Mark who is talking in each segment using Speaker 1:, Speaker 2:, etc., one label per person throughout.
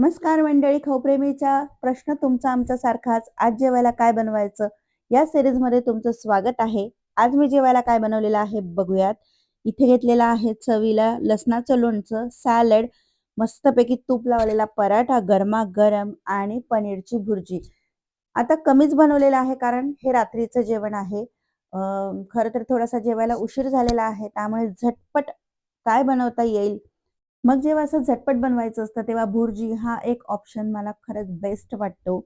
Speaker 1: नमस्कार मंडळी खाऊप्रेमीचा प्रश्न तुमचा आमचा सारखाच आज जेवायला काय बनवायचं? या सिरीजमध्ये तुमचं स्वागत आहे. आज मी जेवायला काय बनवलेलं आहे बघूयात. इथे घेतलेलं आहे चवीला लसणाचं लोणचं सॅलड मस्तपैकी तूप लावलेला पराठा गरमा गरम आणि पनीरची भुर्जी. आता कमीच बनवलेलं आहे कारण हे रात्रीचं जेवण आहे. खरं तर थोडासा जेवायला उशीर झालेला आहे त्यामुळे झटपट काय बनवता येईल मग जेव्हा असं झटपट बनवायचं असतं तेव्हा भुर्जी हा एक ऑप्शन मला खरंच बेस्ट वाटतो.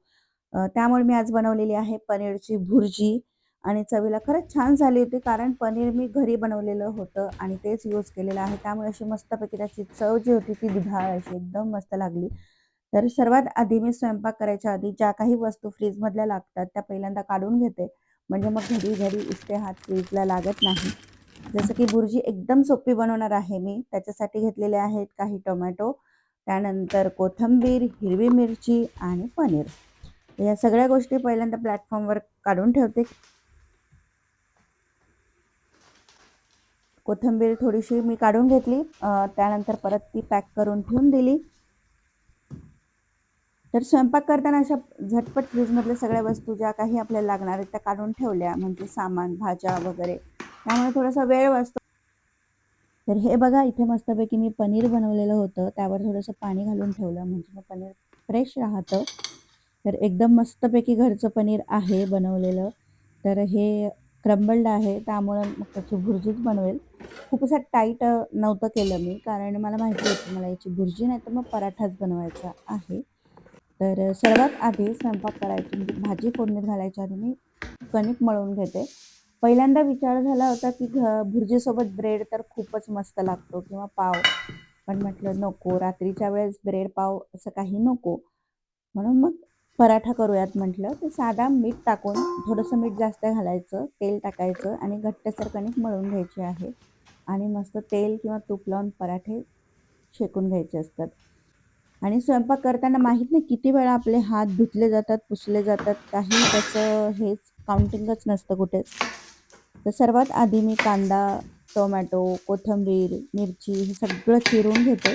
Speaker 1: त्यामुळे मी आज बनवलेली आहे पनीरची भुर्जी आणि चवीला खरंच छान झाली होती कारण पनीर मी घरी बनवलेलं होतं आणि तेच यूज केलेलं आहे. त्यामुळे अशी मस्तपैकी त्याची चव जी होती ती दुधाळ अशी एकदम मस्त लागली. तर सर्वात आधी मी स्वयंपाक करायच्या आधी ज्या काही वस्तू फ्रीजमधल्या लागतात त्या पहिल्यांदा काढून घेते. म्हणजे मग घरी घरी उष्टे हात फ्रीजला लागत नाही. जसं की बुर्जी एकदम सोपी बनवणार आहे मी. त्याच्यासाठी घेतलेले आहेत काही टोमॅटो त्यानंतर कोथंबीर हिरवी मिरची आणि पनीर. या सगळ्या गोष्टी पहिल्यांदा प्लॅटफॉर्मवर काढून ठेवते. कोथंबीर थोडीशी मी काढून घेतली. त्यानंतर परत ती पॅक करून ठेवून दिली. तर स्वयंपाक करताना अशा झटपट फ्रीजमधल्या सगळ्या वस्तू ज्या काही आपल्याला लागणार आहेत त्या काढून ठेवल्या. म्हणजे सामान भाज्या वगैरे. त्यामुळे थोडासा वेळ वाचतो. तर हे बघा इथे मस्तपैकी मी पनीर बनवलेलं होतं. त्यावर थोडंसं पाणी घालून ठेवलं. म्हणजे मग पनीर फ्रेश राहतं. तर एकदम मस्तपैकी घरचं पनीर आहे बनवलेलं. तर हे क्रम्बल्ड आहे. त्यामुळं मग त्याची भुर्जीच बनवेल. खूप असं टाईट नव्हतं केलं मी. कारण मला माहिती होतं मला याची भुर्जी नाही तर मग पराठाच बनवायचा आहे. तर सर्वात आधी स्वयंपाक करायची. म्हणजे भाजी फोडणीत घालायच्या आधी मी कणिक मळून घेते. पहिल्यांदा विचार झाला होता की घ भुर्जीसोबत ब्रेड तर खूपच मस्त लागतो किंवा पाव. पण म्हटलं नको रात्रीच्या वेळेस ब्रेड पाव असं काही नको. म्हणून मग पराठा करूयात म्हटलं. तर साधा मीठ टाकून थोडंसं मीठ जास्त घालायचं तेल टाकायचं आणि घट्टसर कणिक मळून घ्यायचे आहे. आणि मस्त तेल किंवा तूप लावून पराठे शेकून घ्यायचे असतात. आणि स्वयंपाक करताना माहीत नाही किती वेळा आपले हात धुतले जातात पुसले जातात. काही त्याचं हेच काउंटिंगच नसतं कुठेच तर सर्वात आधी मी कांदा टोमॅटो कोथिंबीर मिरची हे सगळं चिरून घेते.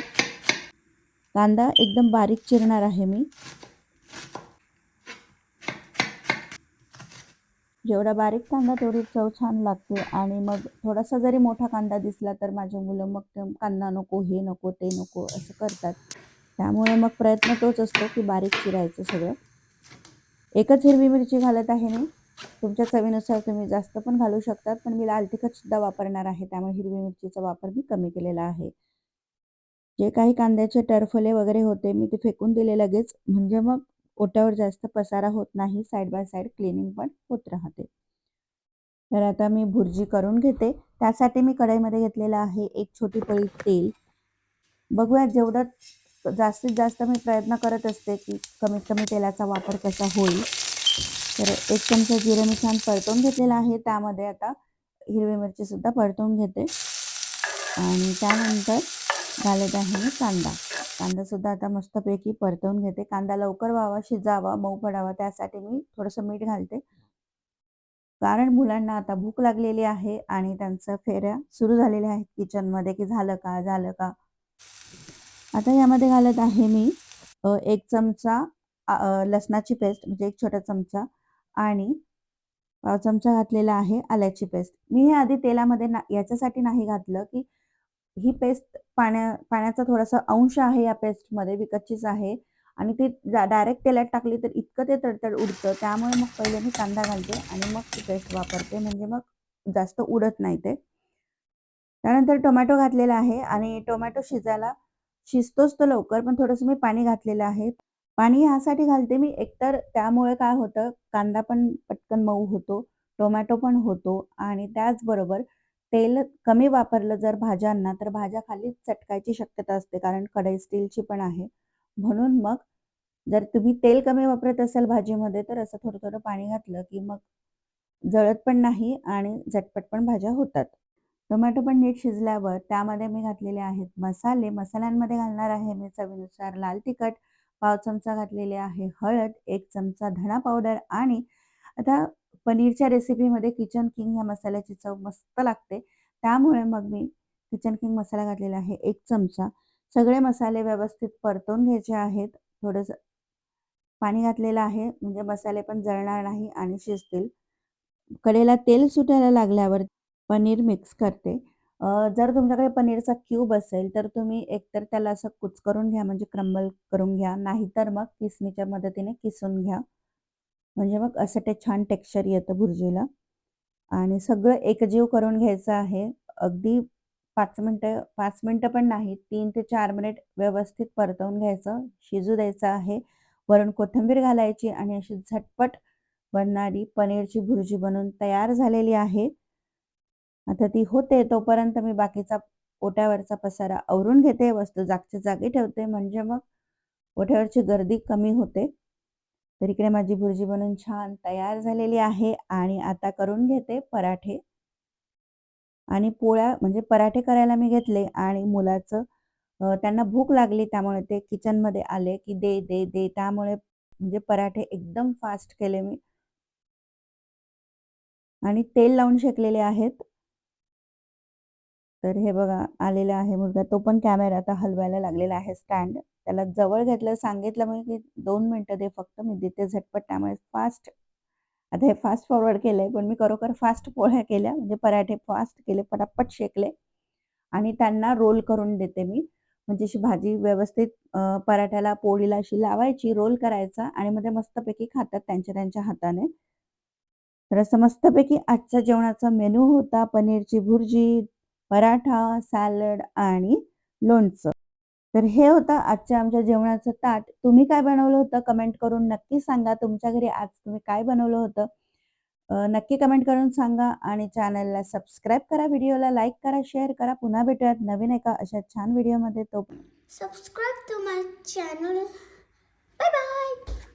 Speaker 1: कांदा एकदम बारीक चिरणार आहे मी. जेवढा बारीक कांदा तेवढी चव छान लागते आणि मग थोडासा जरी मोठा कांदा दिसला तर माझे मुलं मग कांदा नको हे नको ते नको असं करतात. त्यामुळे मग प्रयत्न तोच असतो की बारीक चिरायचं सगळं. एकच हिरवी मिरची घालत आहे मी. तुमच्या चवीनुसार तुम्ही जास्त पण घालू शकतात पण मी लाल तिखट सुद्धा वापरणार आहे. त्यामुळे हिरवी मिरचीचा वापर मी कमी केलेला आहे. जे काही कांद्याचे टरफले वगैरे होते मी ते फेकून दिले लगेच. म्हणजे मग ओट्यावर जास्त पसारा होत नाही साईड बाय साईड क्लिनिंग पण होत राहते. तर आता मी भुर्जी करून घेते. त्यासाठी मी कढईमध्ये घेतलेलं आहे एक छोटी पळी तेल. बघूया जेवढं जास्तीत जास्त मी प्रयत्न करत असते की कमीत कमी तेलाचा वापर कसा होईल. तर एक चमचा जिरं मी छान परतवून घेतलेला आहे. त्यामध्ये आता हिरवी मिरची सुद्धा परतवून घेते. आणि त्यानंतर घालत आहे मी कांदा. कांदा सुद्धा आता मस्तपैकी परतवून घेते. कांदा लवकर व्हावा शिजावा मऊ पडावा त्यासाठी मी थोडंसं मीठ घालते. कारण मुलांना आता भूक लागलेली आहे आणि त्यांचं फेऱ्या सुरू झालेल्या आहेत किचनमध्ये की झालं का झालं का? आता यामध्ये घालत आहे मी एक चमचा लसणाची पेस्ट म्हणजे एक छोटा चमचा आणि चमचा घातलेला आहे आल्याची पेस्ट मी हे आधी तेलामध्ये ना याच्यासाठी नाही घातलं की ही पेस्ट पाण्या पाण्याचा थोडासा अंश आहे या पेस्टमध्ये विकतचीच आहे आणि ती डायरेक्ट तेलात टाकली तर इतकं ते तडतड उडतं. त्यामुळे मग पहिले मी कांदा घालते आणि मग ती पेस्ट वापरते. म्हणजे मग जास्त उडत नाही ते. त्यानंतर टोमॅटो घातलेला आहे आणि टोमॅटो शिजायला शिजतोच तो लवकर पण थोडंसं मी पाणी घातलेलं आहे. पाणी ह्यासाठी घालते मी. एकतर त्यामुळे काय होतं कांदा पण पटकन मऊ होतो टोमॅटो पण होतो आणि त्याचबरोबर तेल कमी वापरलं जर भाज्यांना तर भाज्या खाली चटकायची शक्यता असते कारण कढई स्टीलची पण आहे. म्हणून मग जर तुम्ही तेल कमी वापरत असाल भाजीमध्ये तर असं थोडं थोडं पाणी घातलं की मग जळत पण नाही आणि झटपट पण भाज्या होतात. टोमॅटो पण नीट शिजल्यावर त्यामध्ये मी घातलेले आहेत मसाले. मसाल्यांमध्ये घालणार आहे मी चवीनुसार लाल तिखट पाव चमचा घातलेले आहे. हळद एक चमचा धणा पावडर आणि आता पनीरच्या रेसिपीमध्ये किचन किंग ह्या मसाल्याची चव मस्त लागते. त्यामुळे मग मी किचन किंग मसाला घातलेला आहे एक चमचा. सगळे मसाले व्यवस्थित परतवून घ्यायचे आहेत. थोडंसं पाणी घातलेलं आहे म्हणजे मसाले पण जळणार नाही आणि शिजतील. कडेला तेल सुटायला लागल्यावर पनीर मिक्स करते. जर तुमच्याकडे पनीरचा क्यूब असेल तर तुम्ही एकतर त्याला असं कुचकरून घ्या म्हणजे क्रम्बल करून घ्या. नाहीतर मग किसणीच्या मदतीने किसून घ्या. म्हणजे मग असं ते छान टेक्स्चर येतं भुर्जीला. आणि सगळं एकजीव करून घ्यायचं आहे. अगदी पाच मिनटं पाच मिनटं पण नाही तीन ते चार मिनिट व्यवस्थित परतवून घ्यायचं शिजू द्यायचं आहे. वरून कोथिंबीर घालायची आणि अशी झटपट बनणारी पनीरची भुर्जी बनवून तयार झालेली आहे. आता ती होते तोपर्यंत मी बाकीचा ओट्यावरचा पसारा आवरून घेते वस्तू जागच्या जागी ठेवते म्हणजे मग ओट्यावरची गर्दी कमी होते. तर इकडे माझी भुर्जी बनवून छान तयार झालेली आहे आणि आता करून घेते पराठे. आणि पोळ्या म्हणजे पराठे करायला मी घेतले आणि मुलाचं त्यांना भूक लागली त्यामुळे ते किचनमध्ये आले की दे दे दे त्यामुळे म्हणजे पराठे एकदम फास्ट केले मी. आणि तेल लावून शेकलेले आहेत. तर हे बघा आलेला आहे मुलगा. तो पण कॅमेरा आता हलवायला लागलेला आहे स्टँड त्याला जवळ घेतलं सांगितलं मी की दोन मिनटं दे फक्त मी देते झटपट. त्यामुळे फास्ट आता हे फास्ट फॉरवर्ड केलंय पण मी खरोखर फास्ट पोळ्या केल्या. म्हणजे पराठे फास्ट केले पटापट शेकले. आणि त्यांना रोल करून देते मी. म्हणजे अशी भाजी व्यवस्थित पराठ्याला पोळीला अशी लावायची रोल करायचा आणि मग ते मस्तपैकी खातात त्यांच्या त्यांच्या हाताने. तर असं मस्तपैकी आजच्या जेवणाचा मेनू होता. पनीरची भुर्जी पराठा सॅलड आणि लोणचं. तर हे होतं आजच्या आमच्या जेवणाचं ताट. तुम्ही काय बनवलं होतं कमेंट करून नक्की सांगा. तुमच्या घरी आज तुम्ही काय बनवलं होतं? नक्की कमेंट करून सांगा आणि चॅनलला सबस्क्राईब करा व्हिडिओला लाईक करा शेअर करा. पुन्हा भेटूयात नवीन एका अशा छान व्हिडिओमध्ये. तो
Speaker 2: subscribe to my channel. Bye bye.